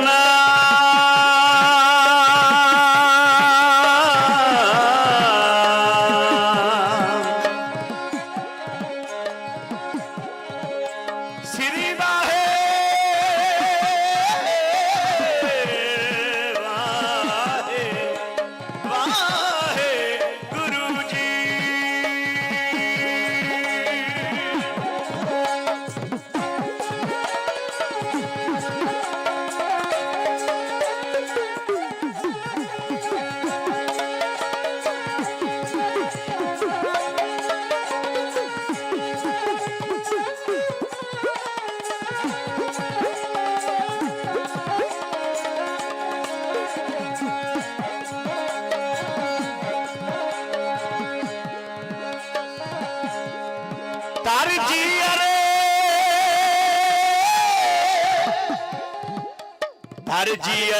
ਸਤਨਾਮ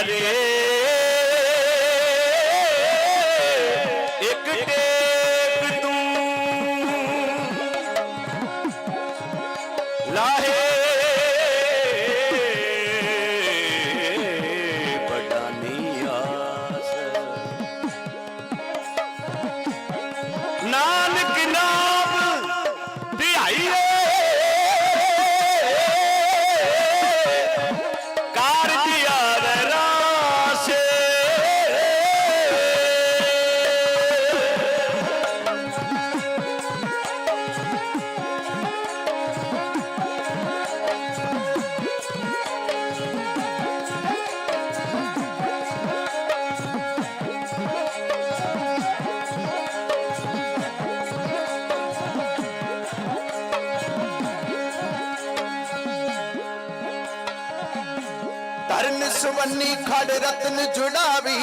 ਤਰ ਇੱਕ ਟੇਕ ਤੂੰ। ਲਾਹੇ ਸੁਵੰਨੀ ਖੜ ਰਤਨ ਜੁੜਾਵੀ।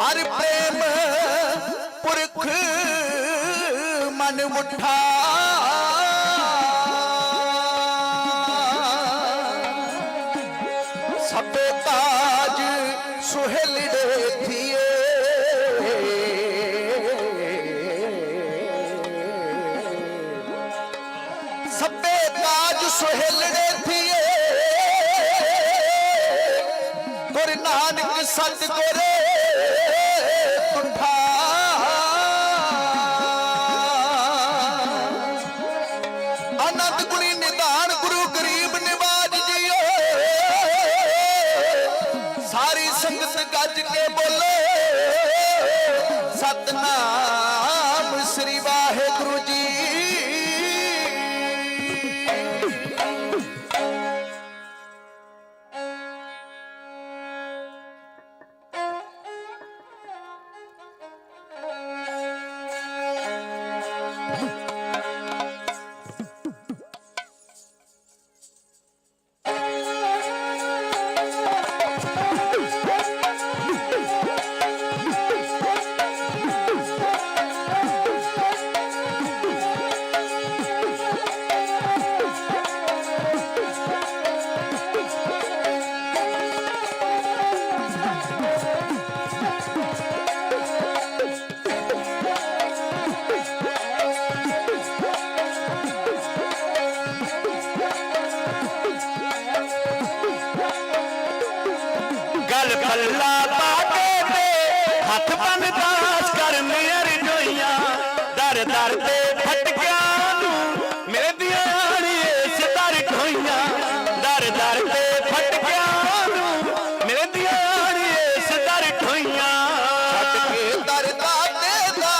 ਹਰ ਪ੍ਰੇਮ ਪੁਰਖ ਮਨ ਮੁਠਾ ਸਭੇ ਤਾਜ ਸੁਹੇਲੜੇ ਥੀਏ। ਤਾਜ ਸੁਹੇਲੜੇ ਥੀਏ ਗੁਰ ਨਾਨਕ ਸਤਿਗੁਰ ਤੁਠਾ ਅਨੰਦ ਗੁਣੀ ਨਿਧਾਨ ਗੁਰੂ ਗਰੀਬ ਨਿਵਾਜ ਜੀਓ। ਸਾਰੀ ਸੰਗਤ ਗੱਜ ਕੇ ਬੋਲੇ। ਸਤਨਾਮ। ਦਰ ਤੇ ਫਟਕਿਆ ਨੂੰ। ਮੇਰੇ ਦੀਆਂ ਆਣੀਏ ਸਿਤਾਰ ਦਰ ਦਰ ਤੇ ਫਟਕਿਆ ਨੂੰ। ਮੇਰੇ ਦੀਆਂ ਆਣੀਏ ਸਿਤਾਰ ਢੋਈਆਂ ਛੱਡ ਕੇ ਦਰ ਦਾਤੇ ਦਾ।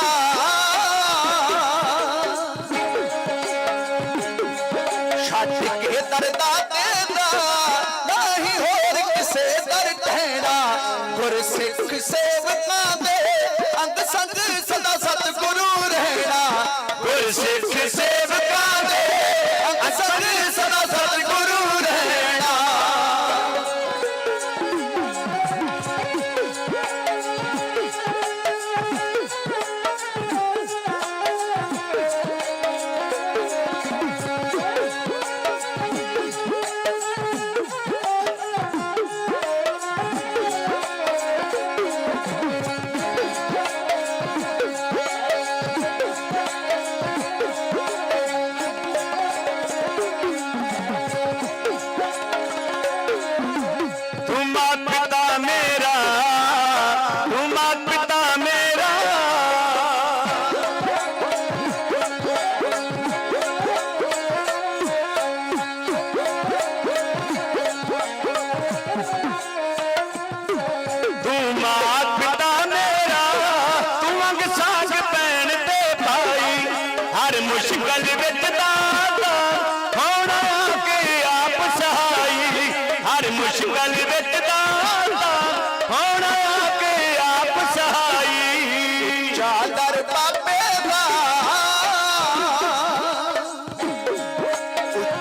ਛੱਡ ਕੇ ਦਰ ਦਾਤੇ ਦਾ। ਨਹੀਂ ਹੋਰ ਕਿਸੇ ਦਰ ਟਹਿਣਾ ਗੁਰ ਸੇਵਕਾਂ ਦੇ ਅੰਗ ਸੰਗ ਗੁਰ ਸਿੱਖ ਸੇਵਕਾਂ ਦੇ ਅੰਗ ਸੰਗ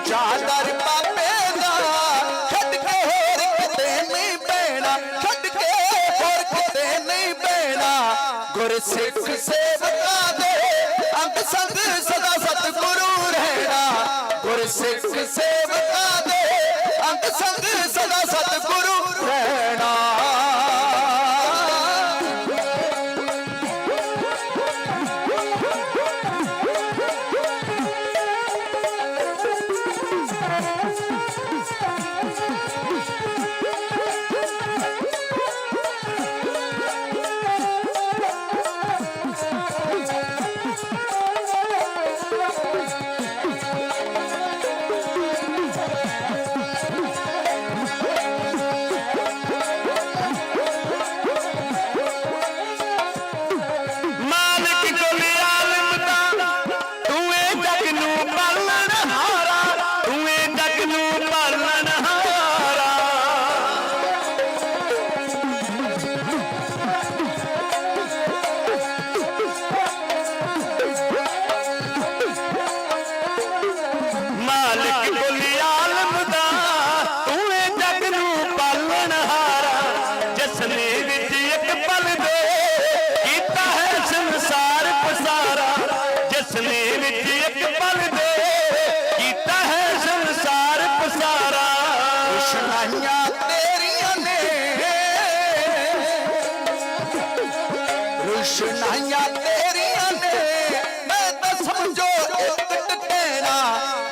ਚਾਦਰ ਪਾਪੇ ਦਾ, ਛੱਡ ਕੇ ਹੋਰ ਕਿਤੇ ਨਹੀਂ ਪੈਣਾ ਛੱਡ ਕੇ ਹੋਰ ਕਿਤੇ ਨਹੀਂ ਪੈਣਾ ਗੁਰ ਸਿੱਖ ਸੇਵਕਾਂ ਦੇ ਅੰਗ ਸੰਗ ਸਦਾ ਸਤਿਗੁਰੂ ਰਹਿਣਾ। ਗੁਰ ਸਿੱਖ ਸੇਵਕਾਂ ਦੇ ਅੰਗ ਸੰਗ ਸਦਾ ਸਤਿਗੁਰੂ ਰਹਿਣਾ।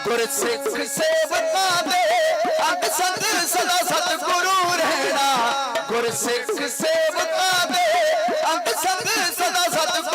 ਗੁਰ ਸਿੱਖ ਸੇਵਕਾਂ ਦੇ ਅੰਗ ਸੰਗ ਸਦਾ ਸਤਿਗੁਰੂ ਰਹਿਣਾ। ਗੁਰ ਸਿੱਖ ਸੇਵਕਾਂ ਦੇ ਅੰਗ ਸੰਗ ਸਦਾ ਸਤਿਗੁਰੂ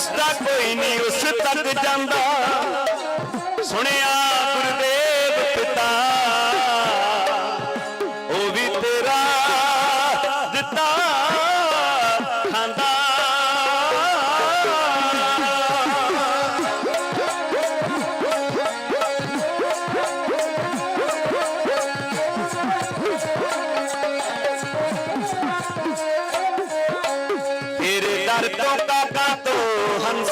ਰਸਤਾ ਕੋਈ ਨਹੀਂ ਉਸ ਤੱਕ ਜਾਂਦਾ। ਸੁਣਿਆ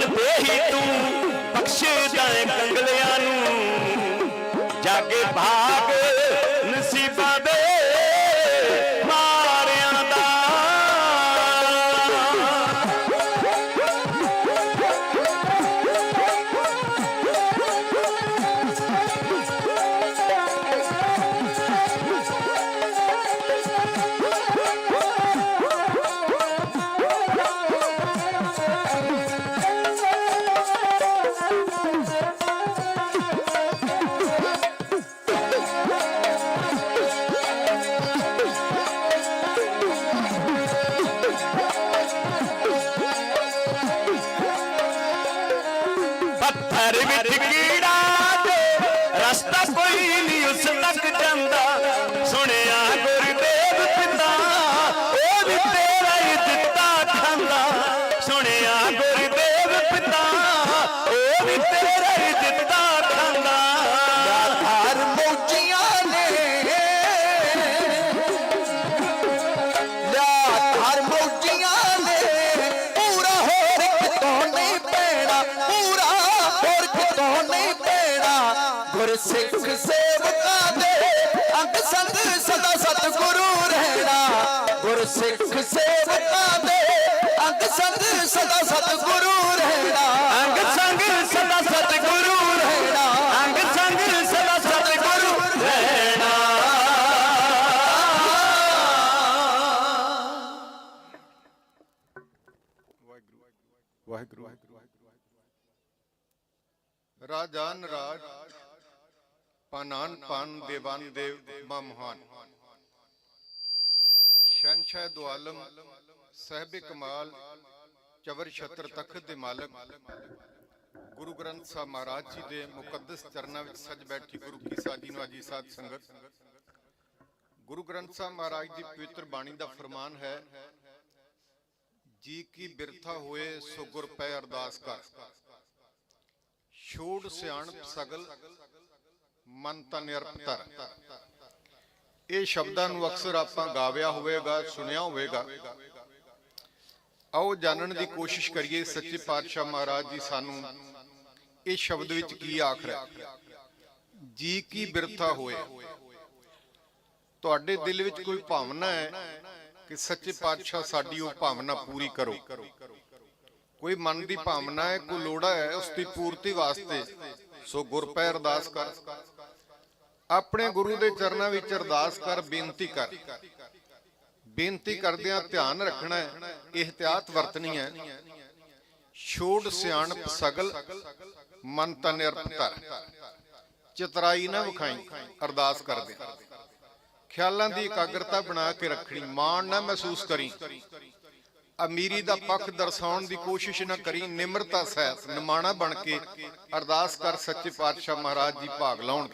ਕੁੰਦਨ ਤੇ ਹੀ ਤੂੰ ਬਖਸ਼ਦਾ ਏ ਕੰਗਲਿਆਂ ਨੂੰ। ਜਾਗੇ ਭਾਗ Yes! ਗੁਰਸਿੱਖ ਸੇਵਕਾਂ ਦੇ ਅੰਗ ਸੰਗ ਸਦਾ ਸਤਿਗੁਰੂ ਰਹਿਣਾ। ਗੁਰਸਿੱਖ ਸੇਵਕਾਂ ਦੇ ਅੰਗ ਸੰਗ ਸਦਾ ਸਤਿਗੁਰੂ ਰਹਿਣਾ। ਅੰਗ ਸੰਗ ਸਦਾ ਸਤਿਗੁਰੂ ਰਹਿਣਾ। ਅੰਗ ਸੰਗ ਸਦਾ ਸਤਿਗੁਰੂ ਰਹਿਣਾ। ਵਾਹਿਗੁਰੂ ਰਾਜਾਨ ਰਾਜ ਪਾਨਾਨ ਪਾਨ ਦੇਵਾਨ ਦੇਵ ਮਹਾਨ ਸ਼ਨਸ਼ਾਹ ਦੋ ਸਹਿਬ ਕਮਾਲ ਚਵਰ ਛਤਰ ਤਖਤ ਦੇ ਮਾਲਕ। ਗੁਰੂ ਗ੍ਰੰਥ ਸਾਹਿਬ ਮਹਾਰਾਜ ਜੀ ਦੇ ਮੁਕੱਦਸ ਚਰਨਾਂ ਵਿੱਚ ਸਜ ਬੈਠੀ ਗੁਰੂ ਕੀ ਸਾਜੀ ਨਵਾਜੀ ਸਾਧ ਸੰਗਤ। ਗੁਰੂ ਗ੍ਰੰਥ ਸਾਹਿਬ ਮਹਾਰਾਜ ਦੀ ਪਵਿੱਤਰ ਬਾਣੀ ਦਾ ਫਰਮਾਨ ਹੈ, ਜੀ ਕੀ ਬਿਰਥਾ ਹੋਏ ਸੋ ਗੁਰ ਪੈ ਅਰਦਾਸ ਕਰ। ਛੋੜ ਸਿਆਣਪ ਸਗਲ ਮਨ ਤਨ ਨਿਰਪਤਰ ਇਹ ਸ਼ਬਦਾਂ ਨੂੰ ਅਕਸਰ ਆਪਾਂ ਗਾਵਿਆ ਹੋਵੇਗਾ, ਸੁਣਿਆ ਹੋਵੇਗਾ। ਆਓ ਜਾਣਨ ਦੀ ਕੋਸ਼ਿਸ਼ ਕਰੀਏ ਸੱਚੇ ਪਾਤਸ਼ਾਹ ਮਹਾਰਾਜ ਜੀ ਸਾਨੂੰ ਇਹ ਸ਼ਬਦ ਵਿੱਚ ਕੀ ਆਖ ਰਿਹਾ ਜੀ ਕੀ ਬਿਰਥਾ ਹੋਏ? ਤੁਹਾਡੇ ਦਿਲ ਵਿੱਚ ਕੋਈ ਭਾਵਨਾ ਹੈ ਕਿ ਸੱਚੇ ਪਾਤਸ਼ਾਹ ਸਾਡੀ ਉਹ ਭਾਵਨਾ ਪੂਰੀ ਕਰੋ? ਕੋਈ ਮਨ ਦੀ ਭਾਵਨਾ ਹੈ, ਕੋਈ ਲੋੜਾ ਹੈ, ਉਸ ਦੀ ਪੂਰਤੀ ਵਾਸਤੇ? ਸੋ ਗੁਰ ਪੈ ਅਰਦਾਸ ਕਰ। ਆਪਣੇ ਗੁਰੂ ਦੇ ਚਰਨਾਂ ਵਿੱਚ ਅਰਦਾਸ ਕਰ, ਬੇਨਤੀ ਕਰ। ਬੇਨਤੀ ਕਰਦਿਆਂ ਧਿਆਨ ਰੱਖਣਾ ਹੈ, ਇhtiyat ਵਰਤਣੀ ਹੈ। ਛੋੜ ਸਿਆਣਪ ਸਗਲ, ਮਨ ਤਨ ਅਰਪਤਰ ਚਤਰਾਈ ਨਾ ਵਿਖਾਈ, ਅਰਦਾਸ ਕਰਦੇ। ਖਿਆਲਾਂ ਦੀ ਇਕਾਗਰਤਾ ਬਣਾ ਕੇ ਰੱਖਣੀ, ਮਾਣ ਨਾ ਮਹਿਸੂਸ ਕਰੀ। ਅਮੀਰੀ ਦਾ ਪੱਖ ਦਰਸਾਉਣ ਦੀ ਕੋਸ਼ਿਸ਼ ਨਾ ਕਰੀ, ਨਿਮਰਤਾ ਸਹਿਤ, ਨਿਮਾਣਾ ਬਣ ਕੇ ਅਰਦਾਸ ਕਰ ਸੱਚੇ ਪਾਤਸ਼ਾਹ ਮਹਾਰਾਜ ਜੀ ਭਾਗ ਲਾਉਣ।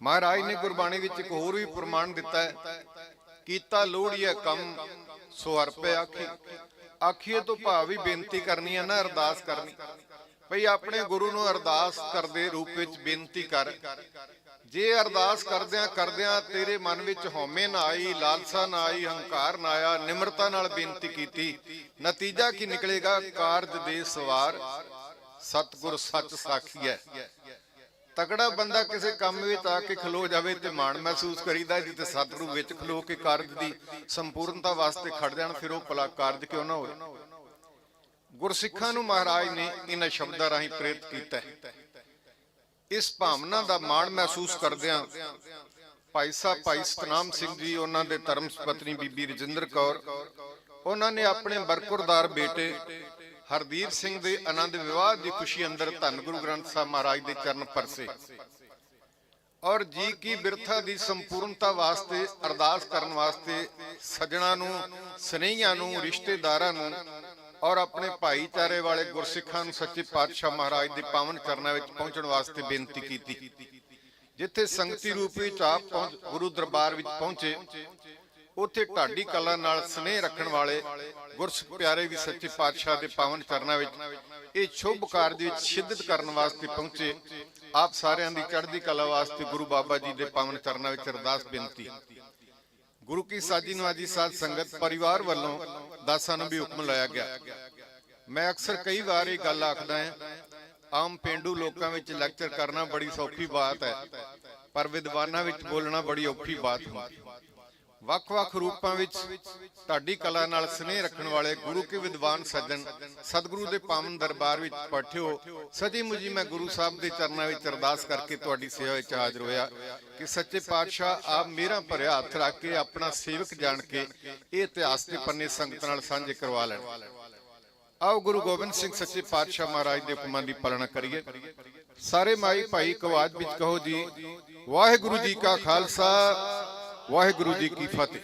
ਮਹਾਰਾਜ ਨੇ ਗੁਰਬਾਣੀ ਵਿੱਚ ਇੱਕ ਹੋਰ ਵੀ ਪ੍ਰਮਾਣ ਦਿੱਤਾ ਹੈ, ਕੀਤਾ ਲੋੜੀਏ ਕੰਮ, ਸੋ ਅਰਪੇ ਆਖੀ। ਆਖੀਏ ਤੋਂ ਭਾਵ ਵੀ ਬੇਨਤੀ ਕਰਨੀ ਹੈ ਨਾ, ਅਰਦਾਸ ਕਰਨੀ। ਭਈ ਆਪਣੇ ਗੁਰੂ ਨੂੰ ਅਰਦਾਸ ਕਰਦੇ ਰੂਪ ਵਿੱਚ ਬੇਨਤੀ ਕਰ। ਜੇ ਅਰਦਾਸ ਕਰਦਿਆਂ ਕਰਦਿਆਂ ਤੇਰੇ ਮਨ ਵਿੱਚ ਹਉਮੈ ਨਾ ਆਈ, ਲਾਲਸਾ ਨਾ ਆਈ, ਹੰਕਾਰ ਨਾ ਆਇਆ, ਨਿਮਰਤਾ ਨਾਲ ਬੇਨਤੀ ਕੀਤੀ, ਨਤੀਜਾ ਕੀ ਨਿਕਲੇਗਾ? ਕਾਰਜ ਦੇ ਸਵਾਰ ਸਤਗੁਰ ਸੱਚ ਸਾਖੀ ਹੈ। ਤਗੜਾ ਬੰਦਾ ਕਿਸੇ ਕੰਮ ਵਿੱਚ ਆ ਕੇ ਖਲੋ ਜਾਵੇ ਤੇ ਮਾਣ ਮਹਿਸੂਸ ਕਰੀਦਾ ਜਿੱਤੇ ਸਤਿਗੁਰੂ ਵਿੱਚ ਖਲੋ ਕੇ ਕਾਰਜ ਦੀ ਸੰਪੂਰਨਤਾ ਵਾਸਤੇ ਖੜ ਜਾਣ ਫਿਰ ਉਹ ਭਲਾ ਕਾਰਜ ਕਿਉਂ ਨਾ ਹੋਵੇ? ਗੁਰਸਿੱਖਾਂ ਨੂੰ ਮਹਾਰਾਜ ਨੇ ਇਹਨਾਂ ਸ਼ਬਦਾਂ ਰਾਹੀਂ ਪ੍ਰੇਰਿਤ ਕੀਤਾ ਇਸ ਭਾਵਨਾ ਦਾ ਮਾਣ ਮਹਿਸੂਸ ਕਰਦਿਆਂ ਭਾਈ ਸਾਹਿਬ ਭਾਈ ਸਤਨਾਮ ਸਿੰਘ ਜੀ ਉਹਨਾਂ ਦੇ ਧਰਮ ਪਤਨੀ ਬੀਬੀ ਰਜਿੰਦਰ ਕੌਰ ਉਹਨਾਂ ਨੇ ਆਪਣੇ ਬਰਕੁਰਦਾਰ ਬੇਟੇ ਹਰਦੀਪ ਸਿੰਘ ਦੇ ਆਨੰਦ ਵਿਵਾਹ ਦੀ ਖੁਸ਼ੀ ਅੰਦਰ ਧੰਨ ਗੁਰੂ ਗ੍ਰੰਥ ਸਾਹਿਬ ਮਹਾਰਾਜ ਦੇ ਚਰਨ ਪਰਸੇ ਔਰ ਜੀ ਕੀ ਬਿਰਥਾ ਦੀ ਸੰਪੂਰਨਤਾ ਵਾਸਤੇ, ਅਰਦਾਸ ਕਰਨ ਵਾਸਤੇ ਸੱਜਣਾ ਨੂੰ, ਸਨੇਹੀਆਂ ਨੂੰ, ਰਿਸ਼ਤੇਦਾਰਾਂ ਨੂੰ ਔਰ ਆਪਣੇ ਭਾਈਚਾਰੇ ਵਾਲੇ ਗੁਰਸਿੱਖਾਂ ਨੂੰ ਸੱਚੇ ਪਾਤਸ਼ਾਹ ਮਹਾਰਾਜ ਦੇ ਪਾਵਨ ਚਰਨਾਂ ਵਿੱਚ ਪਹੁੰਚਣ ਵਾਸਤੇ ਬੇਨਤੀ ਕੀਤੀ। ਜਿੱਥੇ ਸੰਗਤੀ ਰੂਪ ਵਿੱਚ ਆਪ ਪਹੁੰਚ ਗੁਰੂ ਦਰਬਾਰ ਵਿੱਚ ਪਹੁੰਚੇ ਉੱਥੇ ਢਾਡੀ ਕਲਾ ਨਾਲ ਸਨੇਹ ਰੱਖਣ ਵਾਲੇ ਗੁਰਸਿੱਖ ਪਿਆਰੇ ਵੀ ਸੱਚੇ ਪਾਤਸ਼ਾਹ ਦੇ ਪਾਵਨ ਚਰਨਾਂ ਵਿੱਚ ਇਹ ਸ਼ੁਭ ਕਾਰਜ ਵਿੱਚ ਸ਼ਿੱਦਤ ਕਰਨ ਵਾਸਤੇ ਪਹੁੰਚੇ। ਆਪ ਸਾਰਿਆਂ ਦੀ ਚੜ੍ਹਦੀ ਕਲਾ ਵਾਸਤੇ ਗੁਰੂ ਬਾਬਾ ਜੀ ਦੇ ਪਾਵਨ ਚਰਨਾਂ ਵਿੱਚ ਅਰਦਾਸ ਬੇਨਤੀ। ਗੁਰੂ ਕੀ ਸਾਜੀ ਨਵਾਜੀ ਸਾਧ ਸੰਗਤ ਪਰਿਵਾਰ ਵੱਲੋਂ ਦਾਸਾਂ ਨੂੰ ਵੀ ਹੁਕਮ ਲਾਇਆ ਗਿਆ। ਮੈਂ ਅਕਸਰ ਕਈ ਵਾਰ ਇਹ ਗੱਲ ਆਖਦਾ ਹਾਂ ਆਮ ਪਿੰਡੂ ਲੋਕਾਂ ਵਿੱਚ ਲੈਕਚਰ ਕਰਨਾ ਬੜੀ ਸੌਖੀ ਬਾਤ ਹੈ ਪਰ ਵਿਦਵਾਨਾਂ ਵਿੱਚ ਬੋਲਣਾ ਬੜੀ ਔਖੀ ਬਾਤ ਹੁੰਦੀ ਵੱਖ-ਵੱਖ ਰੂਪਾਂ ਵਿੱਚ ਤੁਹਾਡੀ ਕਲਾ ਨਾਲ ਸਨੇਹ ਰੱਖਣ ਵਾਲੇ ਗੁਰੂ ਕੇ ਵਿਦਵਾਨ ਸੱਜਣ ਸਤਿਗੁਰੂ ਦੇ ਪਾਵਨ ਦਰਬਾਰ ਵਿੱਚ ਬੈਠਿਓ। ਸਜੀ ਮੁਜੀ ਮੈਂ ਗੁਰੂ ਸਾਹਿਬ ਦੇ ਚਰਨਾਂ ਵਿੱਚ ਅਰਦਾਸ ਕਰਕੇ ਤੁਹਾਡੀ ਸੇਵਾ ਵਿੱਚ ਹਾਜ਼ਰ ਹੋਇਆ ਕਿ ਸੱਚੇ ਪਾਤਸ਼ਾਹ ਆਪ ਮੇਰਾ ਭਰਿਆ ਹੱਥ ਰੱਖ ਕੇ ਆਪਣਾ ਸੇਵਕ ਜਾਣ ਕੇ ਇਹ ਇਤਿਹਾਸ ਦੇ ਪੰਨੇ ਸੰਗਤ ਨਾਲ ਸਾਂਝੇ ਕਰਵਾ ਲੈਣ। ਆਓ ਗੁਰੂ ਗੋਬਿੰਦ ਸਿੰਘ ਸੱਚੇ ਪਾਤਸ਼ਾਹ ਮਹਾਰਾਜ ਦੇ ਹੁਕਮਾਂ ਦੀ ਪਾਲਣਾ ਕਰੀਏ। ਸਾਰੇ ਮਾਈ ਭਾਈ ਕਵਾਜ ਵਿੱਚ ਕਹੋ ਜੀ, ਵਾਹਿਗੁਰੂ ਜੀ ਕਾ ਖਾਲਸਾ ਵਾਹਿਗੁਰੂ ਜੀ ਕੀ ਫਤਿਹ।